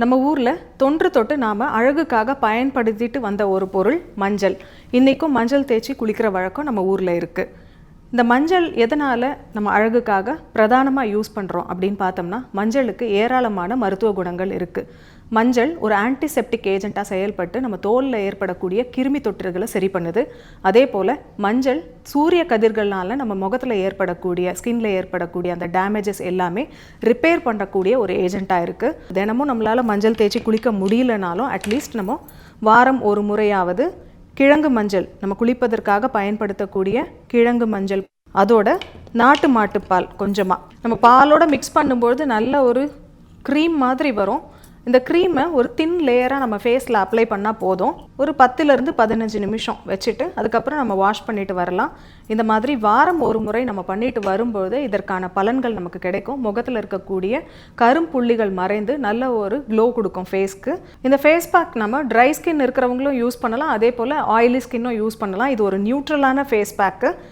நம்ம ஊரில் தொன்று தொட்டு நாம் அழகுக்காக பயன்படுத்திட்டு வந்த ஒரு பொருள் மஞ்சள். இன்றைக்கும் மஞ்சள் தேய்ச்சி குளிக்கிற வழக்கம் நம்ம ஊரில் இருக்குது இந்த மஞ்சள் எதனால் நம்ம அழகுக்காக பிரதானமாக யூஸ் பண்ணுறோம் அப்படின்னு பார்த்தோம்னா மஞ்சளுக்கு ஏராளமான மருத்துவ குணங்கள் இருக்குது மஞ்சள் ஒரு ஆன்டிசெப்டிக் ஏஜெண்ட்டாக செயல்பட்டு நம்ம தோலில் ஏற்படக்கூடிய கிருமி தொற்றுகளை சரி பண்ணுது. அதே போல் மஞ்சள் சூரிய கதிர்களால் நம்ம முகத்தில் ஏற்படக்கூடிய ஸ்கின்ல ஏற்படக்கூடிய அந்த டேமேஜஸ் எல்லாமே ரிப்பேர் பண்ணக்கூடிய ஒரு ஏஜெண்ட்டாக இருக்குது தினமும் நம்மளால் மஞ்சள் தேய்ச்சி குளிக்க முடியலனாலும் அட்லீஸ்ட் நம்ம வாரம் ஒரு முறையாவது கிழங்கு மஞ்சள் நம்ம குளிப்பதற்காக பயன்படுத்தக்கூடிய கிழங்கு மஞ்சள். அதோட நாட்டு மாட்டுப்பால் கொஞ்சமாக நம்ம பாலோட மிக்ஸ் பண்ணும்பொழுது நல்ல ஒரு க்ரீம் மாதிரி வரும். இந்த க்ரீமை ஒரு தின் லேயராக நம்ம ஃபேஸில் அப்ளை பண்ணால் போதும். ஒரு பத்துலேருந்து பதினஞ்சு நிமிஷம் வச்சுட்டு அதுக்கப்புறம் நம்ம வாஷ் பண்ணிட்டு வரலாம். இந்த மாதிரி வாரம் ஒரு முறை நம்ம பண்ணிட்டு வரும்போது இதற்கான பலன்கள் நமக்கு கிடைக்கும். முகத்தில் இருக்கக்கூடிய கரும்புள்ளிகள் மறைந்து நல்ல ஒரு க்ளோ கொடுக்கும் ஃபேஸ்க்கு இந்த ஃபேஸ் பேக் நம்ம ட்ரை ஸ்கின் இருக்கிறவங்களும் யூஸ் பண்ணலாம். அதே போல் ஆயிலி ஸ்கின்னும் யூஸ் பண்ணலாம். இது ஒரு நியூட்ரலான ஃபேஸ் பேக்கு